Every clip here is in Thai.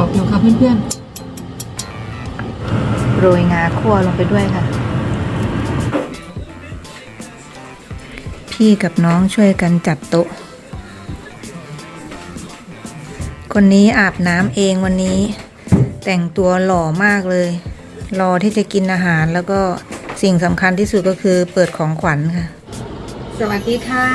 อบอยู่ค่ะเพื่อนโรยงาคั่วลงไปด้วยค่ะ พี่กับน้องช่วยกันจัดโต๊ะ คนนี้อาบน้ำเองวันนี้ แต่งตัวหล่อมากเลย รอที่จะกินอาหารแล้วก็สิ่งสำคัญที่สุดก็คือเปิดของขวัญค่ะๆสวัสดีค่ะ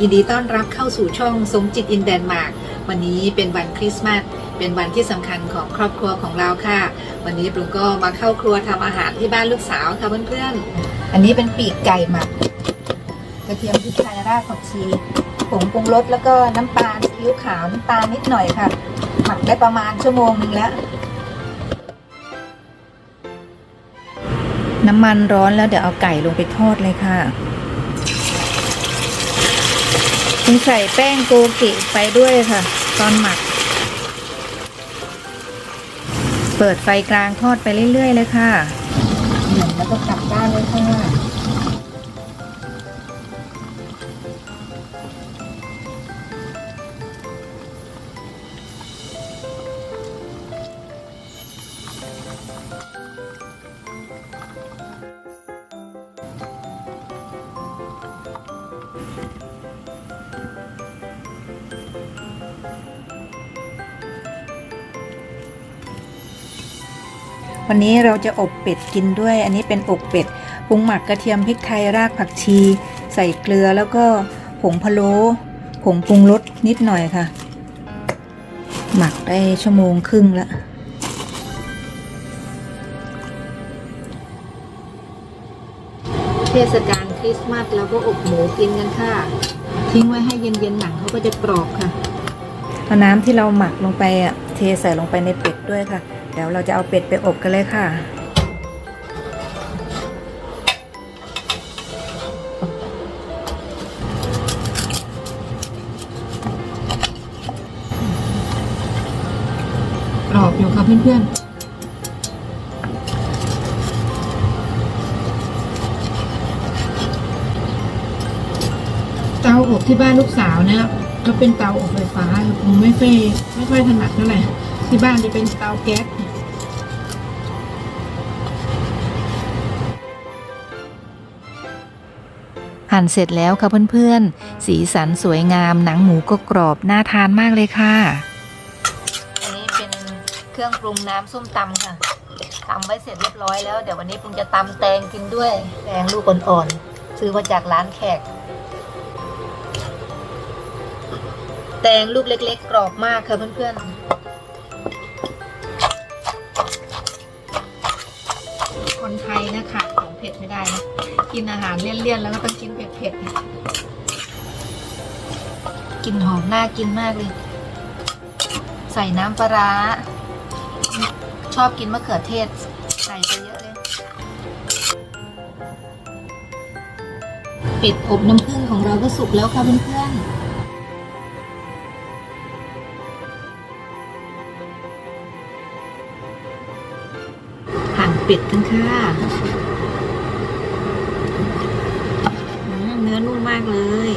ยินดีต้อนรับเข้าสู่ช่องสมจิตอินแดนมาร์กวันนี้เป็นวันคริสต์มาสเป็นวันที่สำคัญของครอบครัวของเราค่ะ วันนี้ปรุงก็มาเข้าครัวทำอาหารที่บ้านลูกสาวค่ะเพื่อนๆอันนี้เป็นปีกไก่หมักกระเทียมพริกไทยรากผักชีผงปรุงรสแล้วก็น้ำตาลซีอิ๊วขาวน้ำตาลนิดหน่อยค่ะ หมักได้ประมาณชั่วโมงหนึงแล้ว น้ำมันร้อนแล้วเดี๋ยวเอาไก่ลงไปทอดเลยค่ะ คุณใส่แป้งโกกิไปด้วยค่ะ ตอนหมัก เปิดไฟกลางทอดไปเรื่อย ๆ เลยค่ะ แล้วก็กลับด้านเลยค่ะ วันนี้เราจะอบเป็ดกินด้วย อันนี้เป็นอกเป็ดปรุงหมักกระเทียมพริกไทยรากผักชี ใส่เกลือแล้วก็ผงพะโล้ผงปรุงรสนิดหน่อยค่ะ หมักได้ชั่วโมงครึ่งแล้วเทศกาลคริสต์มาสเราก็อบหมูกินกันค่ะ ทิ้งไว้ให้เย็นๆหนังเขาก็จะกรอบค่ะเอาน้ำที่เราหมักลงไปอะเทใส่ลงไปในเป็ดด้วยค่ะเดี๋ยวเราจะเอาเป็ดไปอบกันเลยค่ะ กรอบอยู่ค่ะเพื่อนๆเตาอบที่บ้านลูกสาวเนี่ยก็เป็นเตาอบไฟฟ้าผมไม่ค่อยไม่ค่อยถนัดเท่าไหร่ ที่บ้านจะเป็นเตาแก๊สหั่นเสร็จแล้วค่ะเพื่อนๆ สีสันสวยงามหนังหมูก็กรอบน่าทานมากเลยค่ะ อันนี้เป็นเครื่องปรุงน้ำส้มตำค่ะตำไว้เสร็จเรียบร้อยแล้วเดี๋ยววันนี้ปรุงจะตำแตงกินด้วยแตงลูกอ่อนๆซื้อมาจากร้านแขก แตงลูกเล็ก ๆ กรอบมากค่ะเพื่อนๆ กินอาหารเลี่ยนๆ แล้วก็ต้องกินเผ็ดๆนะกลินหอมน่ากินมากเลย ใส่น้ำปลาร้า ชอบกินมะเขือเทศ ใส่ไปเยอะเลย เป็ดอบน้ำผึ้งของเราก็สุกแล้วค่ะเพื่อนๆหั่นเป็ดกันค่ะื้อนุ่มมากเลย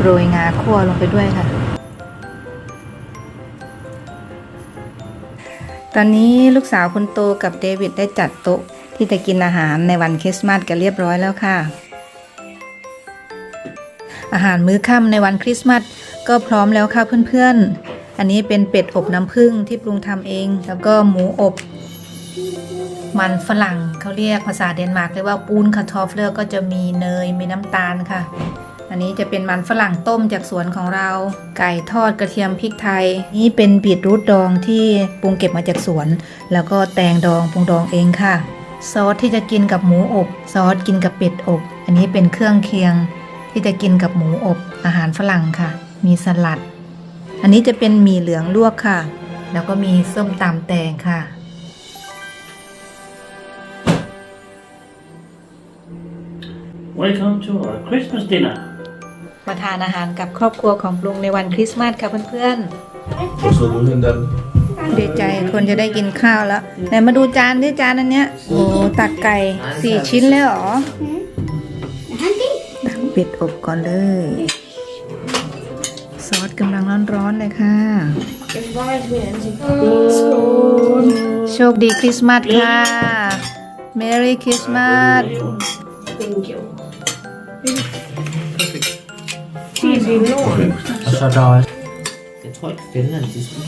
โรยงาคั่วลงไปด้วยค่ะ ตอนนี้ลูกสาวคนโตกับเดวิดได้จัดโต๊ะที่จะกินอาหารในวันคริสต์มาสกันเรียบร้อยแล้วค่ะ อาหารมื้อค่ำในวันคริสต์มาสก็พร้อมแล้วค่ะเพื่อนๆ อันนี้เป็นเป็ดอบน้ำผึ้งที่ปรุงทำเอง แล้วก็หมูอบ มันฝรั่งเขาเรียกภาษาเดนมาร์กเรียกว่าปูนคาทอฟเลอร์ก็จะมีเนยมีน้ำตาลค่ะ อันนี้จะเป็นมันฝรั่งต้มจากสวนของเรา ไก่ทอดกระเทียมพริกไทย นี่เป็นบีทรูทดองที่ปรุงเก็บมาจากสวน แล้วก็แตงดองปรุงดองเองค่ะ ซอสที่จะกินกับหมูอบซอสกินกับเป็ดอบ อันนี้เป็นเครื่องเคียง ที่จะกินกับหมูอบอาหารฝรั่งค่ะ มีสลัด อันนี้จะเป็นหมี่เหลืองลวกค่ะ แล้วก็มีส้มตำแตงค่ะ Welcome to our Christmas dinner. มาทานอาหารกับครอบครัวของปรุงในวันคริสต์มาสค่ะเพื่อนๆ Vad sa du Linda? ดีใจคนจะได้กินข้าวแล้วไหนมาดูจานที่จานอันเนี้ยโอ้ตักไก่สี่ชิ้นเลยเหรอตักเป็ดอบก่อนเลยซกำลังร้อนๆเลยค่ะ Het waait weer en ze โชคดีคริสต์มาสค่ะ Merry Christmas Thank you. Cheese in Nord. Altså, der er... Jeg tror ikke Finland, de skal...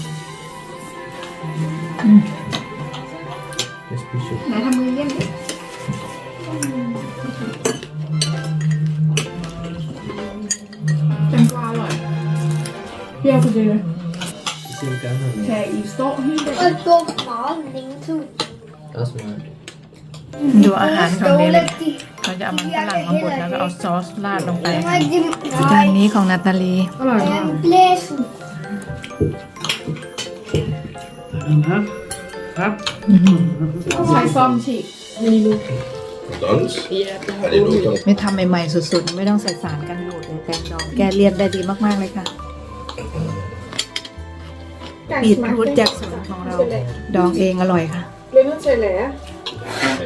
Jeg spiser jo ไหนทำมือเยี่ยมดิแตงกวาอร่อยเปรี้ยวพอดีเลย Det ser du gerne noget แค่อีโซ่ให้เด็ก Og gå meget længe tid. Der er sådan noget. ดูอา หารของเด Stole เล็ก de. เขาจะเอามันฝรั่งมาบดแล้วก็เอาซอสราดลงไป Nej, de จานนี้ของนาตาลีอร่อยมาก er blæsen. Mhm. ใช้ซ่อมฉีก McDonald's? Er det noget, der ไม่ทำใหม่ๆสุดๆ ไม่ต้องใส่สารกันบูดเลยแตงดองแก้เลี่ยนได้ดีมากๆเลยค่ะบีทรูทจากสวนของเรา ดองเองอร่อยค่ะ เล่นเสร็จแล้ว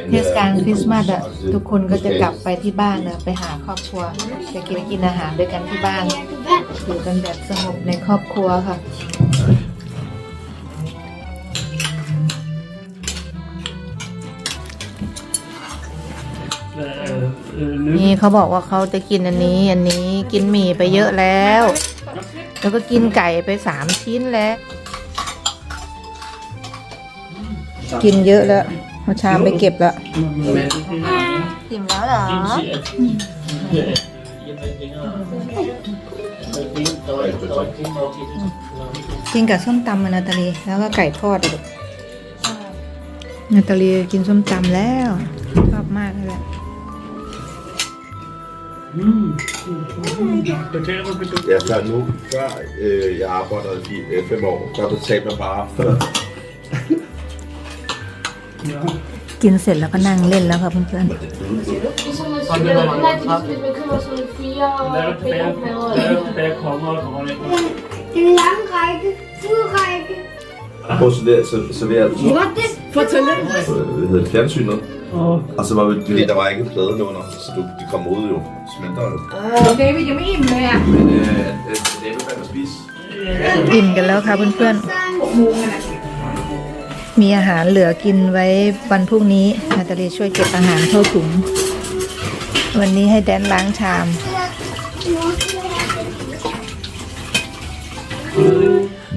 เทศกาลคริสต์มาสอะทุกคนก็จะกลับไปที่บ้านนะไปหาครอบครัวไปกินกินอาหารด้วยกันที่บ้านอยู่กันแบบสงบในครอบครัวค่ะ นี่เขาบอกว่าเขาจะกินอันนี้ อันนี้กินหมี่ไปเยอะแล้ว แล้วก็กินไก่ไปสามชิ้นแล้ว กินเยอะแล้ว เอาชามไปเก็บแล้วอิ่มแล้วเหรอกินกับส้มตำมานาตาลีแล้วก็ไก่ทอดอะลูกนาตาลีกินส้มตำแล้วชอบมากเลย Ja, før nu, før øh, jeg arbejdede i øh, fem år, der betalte man bare for กินเสร็จแล้วก็นั่งเล่นแล้วค่ะเพื่อน Ligesom at det var meget nej, godt. ligesom hvis man køber sådan fire Lav tilbage, peberplader. lav tilbage kommer og kommer ind. En lang række. Fodrække. på serveret, serveret What this? Fortæl lidt. hvad hedder det, fjernsynet. Og så var vi, fordi der var ikke pladen under, så du, de kom ud jo, smelter jo. David, jeg er med im med jer. Men øh, det, det er ikke at spise. ๆอิ่มกันแล้วค่ะเพื่อนๆ มีอาหารเหลือกินไว้วันพรุ่งนี้นาตาลีช่วยเก็บอาหารเข้าถุง วันนี้ให้แดนล้างชาม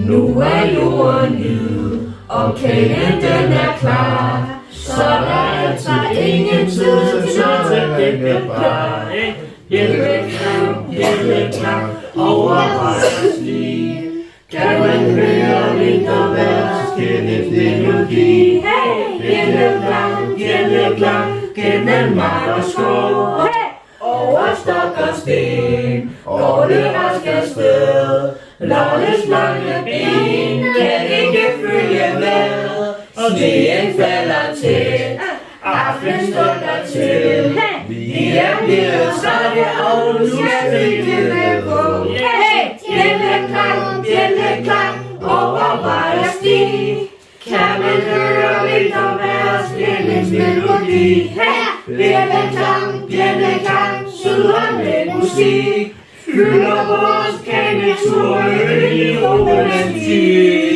Nu er jorden ny, og kalenderen er klar. forskellig melodi. Hey! Gennemblang, gennemblang, gennem mark og skov. Hey! Over stok og sten, går det raske sted. Lottes lange ben kan ikke følge med. Sneen falder til, aftenen stunder til. Vi er blevet så og nu skal vi Termen hører lidt om deres bjællingsmelodi. Her bliver den klang, bliver den klang, syder med musik. Fylder vores kanetur i romernes.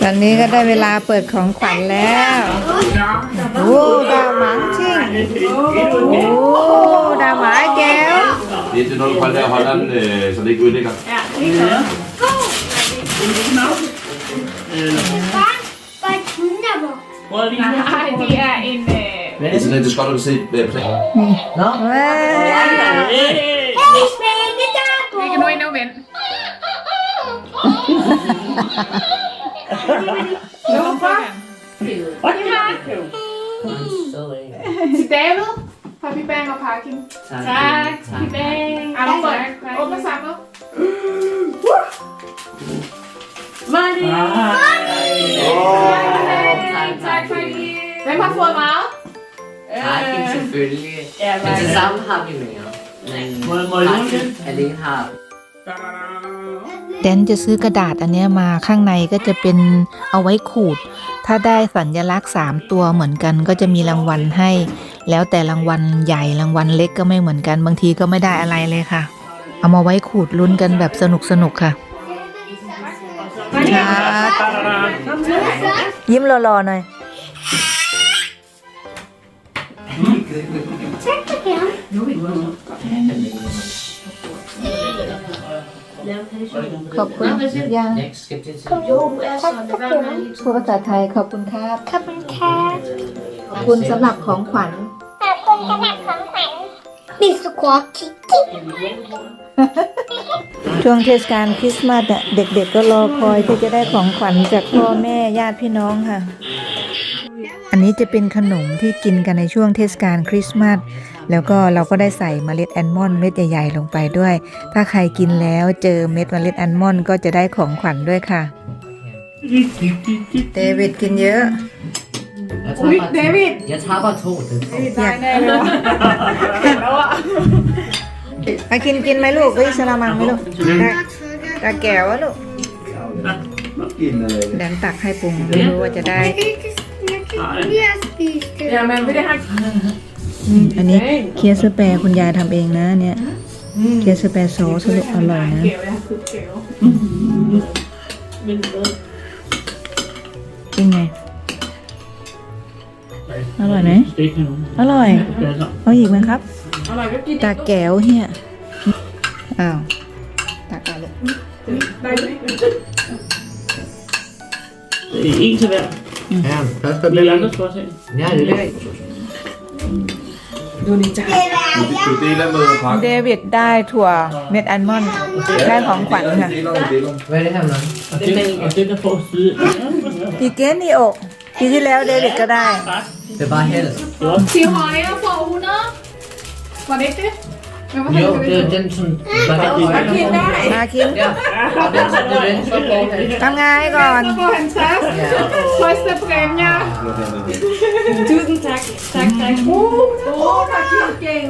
ตอนนี้ก็ได้เวลาเปิดของขวัญแล้วโอ้ดาวหมางชิงโอ้ดาวหมายแก้ว Det er til noget, du holder der holder den, øh, så det ikke ødelægger. Bare et kinderboks. Prøv lige Nej, det er en... Øh, Det er sådan lidt, det er godt, at du se øh, planen. ว้านี่กันด้วยนะเว้นแล้วป้า พี่พาสิเต้ลูกพาพี่แป้งเอาพากินใช่พี่แป้งอะลองเปิดโอ้มาซ้ำลูกมาดิใช่ไปดีไม่พักฝนมา Parking selvfølgelig. Men til sammen har vi mere. Men Må jeg- må jeg låne parking den? alene har แดนจะซื้อกระดาษอันเนี้ยมาข้างในก็จะเป็นเอาไว้ขูด ถ้าได้สัญลักษณ์ 3 ตัวเหมือนกันก็จะมีรางวัลให้ แล้วแต่รางวัลใหญ่รางวัลเล็กก็ไม่เหมือนกัน บางทีก็ไม่ได้อะไรเลยค่ะ เอามาไว้ขูดลุ้นกันแบบสนุกสนุกๆค่ะยิ้มรอๆหน่อยขอบคุณยัง Next skeptisk. พูดภาษาไทยขอบคุณครับ ขอบคุณค่ะขอบคุณสำหรับของขวัญขอบ คุณสำหรับของขวัญมีสควอตคิกกี้ช่วงเทศกาลคริสต์มาสอะเด็กๆก็รอคอยที่จะได้ของขวัญจากพ่อแม่ญาติพี่น้องค่ะ อันนี้จะเป็นขนมที่กินกันในช่วงเทศกาลคริสต์มาสแล้วก็เราก็ได้ใส่เมล็ดแอลมอนด์เม็ดใหญ่ๆลงไปด้วย ถ้าใครกินแล้วเจอเม็ดเมล็ดแอลมอนด์ก็จะได้ของขวัญด้วยค่ะ เดวิดกินเยอะ อุ้ย tager เด bare วิด to. Jeg tager bare to. Det er to. ได้แน่เลยว่ะเห็นแล้วอะไปกินกินไหมลูกเฮ้ยสลามังไหมลูกได้ตาแก้วอะลูกแดนตักให้ปรุงไม่รู้ว่าจะได้ อย่ามันไม่ได้ให้อืมอันนี้เคียสแปรคุณยายทำเองนะเนี่ยเคียสแปรซอสลูกอร่อยนะเก๋เลยคือเก๋เป็นไง อร่อยไหม Stik nu. อร่อย Ja, så. เอาอีกไหมครับ อร่อยก็กินตาแก้วเฮียอ้าวตักเอาลูกได้ไหม Det er en til hver. Ja, først går Men det de andre skal også have. Ja, det er det. ดูนี่จ้า Du deler med เด pakken. วิดได้ถั่วเม็ดอัลมอนด์ได้ของขวัญค่ะ Deler, deler. Hvad er det her, Mørn? Og den, og den der får side. ปีเกนนี่โอกปีที่แล้วเดวิดก็ได้ Det er bare held. สีหอยอะฟอหูเนอะวันนี้ดิไม่ว่า Jo, จะ det er den, som... Var det กินได้มาคิน Ja, og den, som det venstre forhæld. ทำไงก่อนโฟร์แฮนด์ซัส Ja. ฟอร์สเตอร์เปรมเนี่ย Tusind tak. Tak, tak. Uh, uh, tak, king king.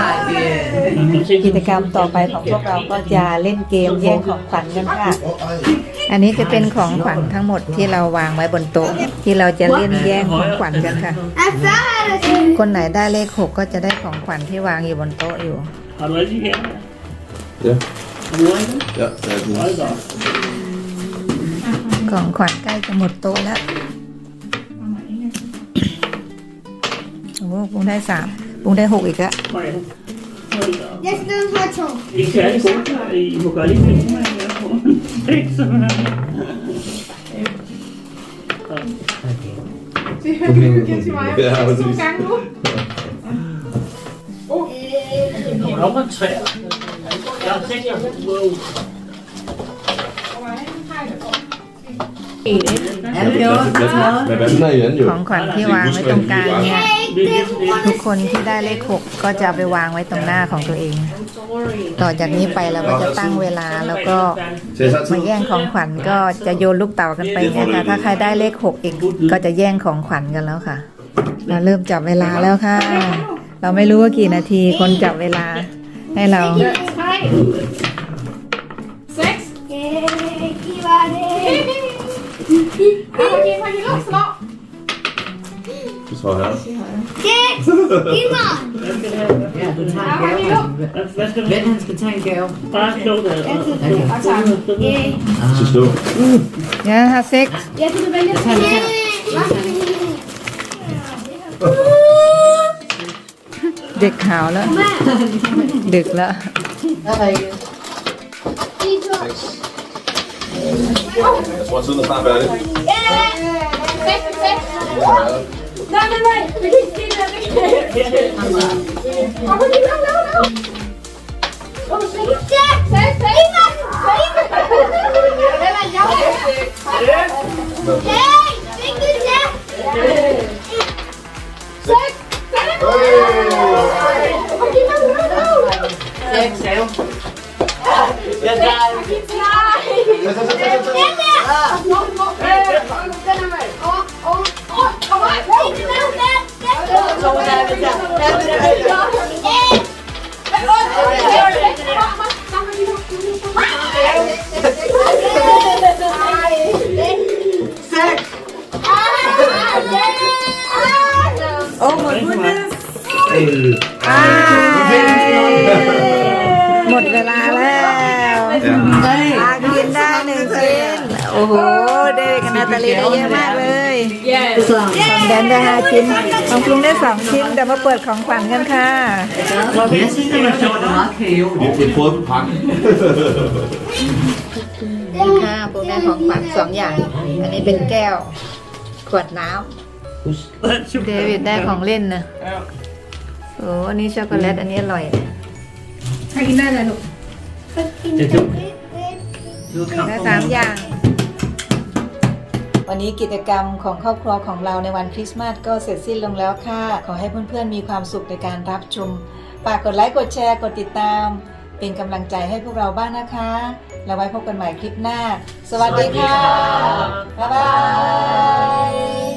Nej, det er... กิจกรรมต่อไปของพวกเราก็จะเล่นเกมแย่งของขวัญกันค่ะ อันนี้จะเป็นของขวัญทั้งหมดที่เราวางไว้บนโต๊ะ ที่เราจะเล่นแย่งของขวัญกันค่ะ คนไหนได้เลขหกก็จะได้ของขวัญที่วางอยู่บนโต๊ะอยู่ Har du altid gerne? Ja. Har du ikke? Ja, det er den. Hold da op. ของขวัญใกล้จะหมดโต๊ะแล้วโอ้โหปุ้งได้สามปุ้งได้หกอีกอะ Hold da. Hold da op. Jeg skal have to. Ikke særlig god. I må gøre lidt mere. Ikke sådan her. Det er du giver til mig. Ja, To præcis. gange nu. Kommer der over træer? Jeg har set jer. Wow. Men hvad den er i anden jo? ของขวัญ ทุกคนที่ได้เลขหกก็จะเอาไปวางไว้ตรงหน้าของตัวเอง ต่อจากนี้ไปเราก็จะตั้งเวลาแล้วก็มาแย่งของขวัญก็จะโยนลูกเต๋ากันไปนี่ยค่ะถ้าใครได้เลขหกอีกก็จะแย่งของขวัญกันแล้วค่ะ เราเริ่มจับเวลาแล้วค่ะ เราไม่รู้ว่ากี่นาทีคนจับเวลาให้เรา Hej. Seks. Yay, giv mig det. Har du givet mig en lille slå? Du tror her. Seks. Giv mig. Ja, du tager Ja, en hvor gave. Hvad skal du? Vent, han skal tage en gave. Bare slå det. Yay. Så stå. เนี่ยค่ะเซ็ ก Jeg kan vælge. Yay. Hvad skal vi have? เด็กหาว หมดเวลาแล้วอากินได้หนึ่งชิ้นโอ้โหเด็กกับนาตาลีได้เยอะมากเลย Yes! ของแดนได้ห้าชิ้นของปรุงได้สองชิ้นเดี๋ยวมาเปิดของขวัญกันค่ะ Jeg synes, det var sjovt. Det var kæve. Det, det prøvede på pakken. นี่ค่ะปรุงได้ของขวัญสองอย่าง อันนี้เป็นแก้ว ขวดน้ำเดวิดได้ของเล่นนะ โอ้อันนี้ช็อกโกแลตอันนี้อร่อยให้กินได้เลยลูกได้สามอย่าง วันนี้กิจกรรมของครอบครัวของเราในวันคริสต์มาสก็เสร็จสิ้นลงแล้วค่ะ ขอให้เพื่อนๆมีความสุขในการรับชมฝากกดไลค์กดแชร์กดติดตาม เป็นกำลังใจให้พวกเราบ้างนะคะ แล้วไว้พบกันใหม่คลิปหน้า สวัสดีค่ะ บ๊ายบาย